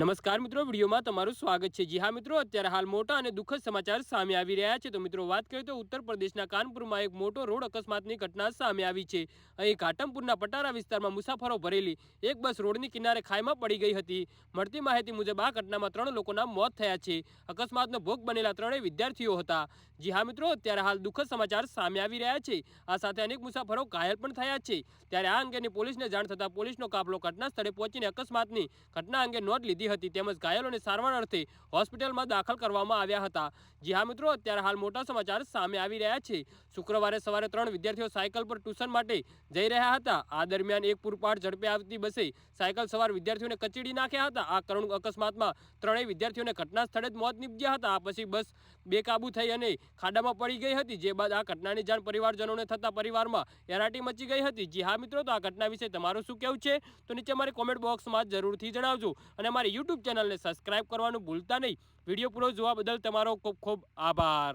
નમસ્કાર મિત્રો, વિડીયોમાં તમારું સ્વાગત છે. જી હા મિત્રો, અત્યારે હાલ મોટા અને દુઃખદ સમાચાર સામે આવી રહ્યા છે. તો મિત્રો, વાત કરીએ તો ઉત્તર પ્રદેશના કાનપુરમાં એક મોટો રોડ અકસ્માતની ઘટના સામે આવી છે. અહીં ઘાટમપુરના પટારા વિસ્તારમાં મુસાફરો ભરેલી એક બસ રોડની કિનારે ખાઈમાં પડી ગઈ હતી. મળતી માહિતી મુજબ, આ ઘટનામાં ત્રણ લોકોના મોત થયા છે. અકસ્માતનો ભોગ બનેલા ત્રણેય વિદ્યાર્થીઓ હતા. જી હા મિત્રો, અત્યારે હાલ દુઃખદ સમાચાર સામે આવી રહ્યા છે. આ સાથે અનેક મુસાફરો ઘાયલ પણ થયા છે. ત્યારે આ અંગેની પોલીસને જાણ થતાં પોલીસનો કાફલો ઘટના સ્થળે પહોંચીને અકસ્માતની ઘટના અંગે નોંધ લીધી હતી તેમજ ઘાયલોને સારવાર અર્થે હોસ્પિટલમાં દાખલ કરવામાં આવ્યા હતા. જી હા મિત્રો, અત્યારે હાલ મોટા સમાચાર સામે આવી રહ્યા છે. શુક્રવારે સવારે ત્રણ વિદ્યાર્થીઓ સાયકલ પર ટ્યુશન માટે જઈ રહ્યા હતા. આ દરમિયાન એક પૂરપાટ ઝડપે આવતી બસે સાયકલ સવાર વિદ્યાર્થીઓને કચડી નાખ્યા હતા. આ કરુણ અકસ્માતમાં ત્રણેય વિદ્યાર્થીઓને ઘટના સ્થળે જ મોત નીપજ્યા હતા. આ પછી બસ બેકાબુ થઈ અને ખાડામાં પડી ગઈ હતી. જે બાદ આ ઘટનાની જાણ પરિવારજનોને થતા પરિવારમાં એરાટી મચી ગઈ હતી. જી હા મિત્રો, તો આ ઘટના વિશે તમારું શું કહેવું છે? તો નીચે અમારી કોમેન્ટ બોક્સમાં જરૂરથી જણાવજો અને અમારી યુટ્યુબ ચેનલને સબસ્ક્રાઇબ કરવાનું ભૂલતા નહીં. વીડિયો પૂરો જોવા બદલ તમારો ખૂબ ખૂબ આભાર.